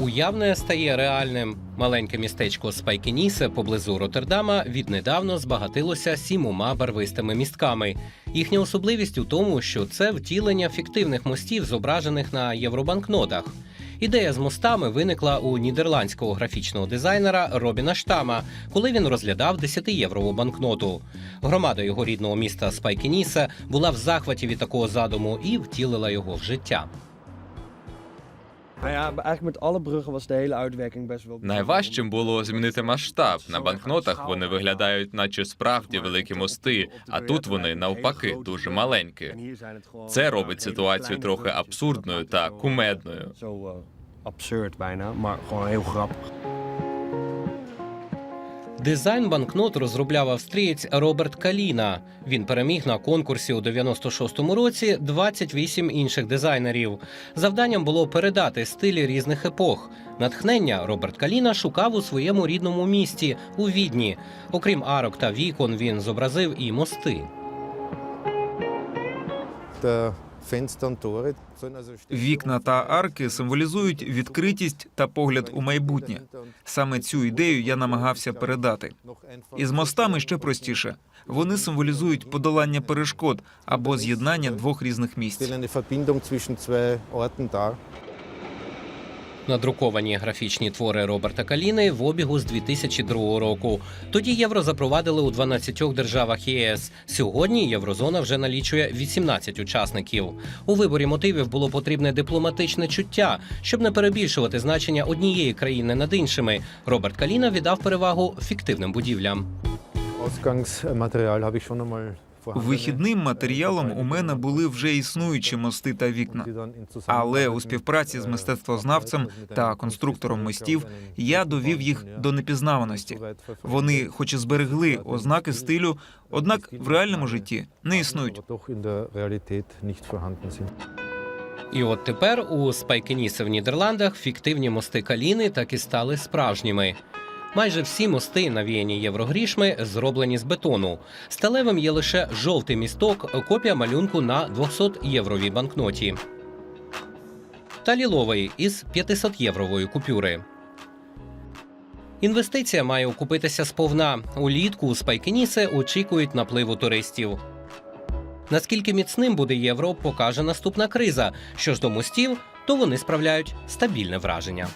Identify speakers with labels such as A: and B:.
A: уявне стає реальним. Маленьке містечко Спайкенісе поблизу Роттердама віднедавно збагатилося сімома барвистими містками. Їхня особливість у тому, що це втілення фіктивних мостів, зображених на євробанкнотах. Ідея з мостами виникла у нідерландського графічного дизайнера Робіна Штама, коли він розглядав 10-єврову банкноту. Громада його рідного міста Спайкенісе була в захваті від такого задуму і втілила його в життя.
B: Найважчим було змінити масштаб. На банкнотах вони виглядають, наче справді великі мости, а тут вони навпаки дуже маленькі. Це робить ситуацію трохи абсурдною та кумедною.
C: Абсурд, eh, bijna, maar gewoon heel grappig.
A: Дизайн банкнот розробляв австрієць Роберт Каліна. Він переміг на конкурсі у 96-му році 28 інших дизайнерів. Завданням було передати стилі різних епох. Натхнення Роберт Каліна шукав у своєму рідному місті у Відні. Окрім арок та вікон, він зобразив і мости.
D: der
E: Вікна та арки символізують відкритість та погляд у майбутнє. Саме цю ідею я намагався передати. Із мостами ще простіше. Вони символізують подолання перешкод або з'єднання двох різних місць.
A: Надруковані графічні твори Роберта Каліни в обігу з 2002 року. Тоді євро запровадили у 12 державах ЄС. Сьогодні єврозона вже налічує 18 учасників. У виборі мотивів було потрібне дипломатичне чуття, щоб не перебільшувати значення однієї країни над іншими. Роберт Каліна віддав перевагу фіктивним будівлям.
D: Ausgangsmaterial habe ich schon einmal
E: Вихідним матеріалом у мене були вже існуючі мости та вікна. Але у співпраці з мистецтвознавцем та конструктором мостів я довів їх до непізнаваності. Вони, хоч і зберегли ознаки стилю, однак в реальному житті не існують.
A: І от тепер у Спайкенісе в Нідерландах фіктивні мости Каліни так і стали справжніми. Майже всі мости, навіяні єврогрішми, зроблені з бетону. Сталевим є лише жовтий місток, копія малюнку на 200-євровій банкноті. Та ліловий із 500-єврової купюри. Інвестиція має окупитися сповна. Улітку у Спайкенісе очікують напливу туристів. Наскільки міцним буде євро, покаже наступна криза. Що ж до мостів, то вони справляють стабільне враження.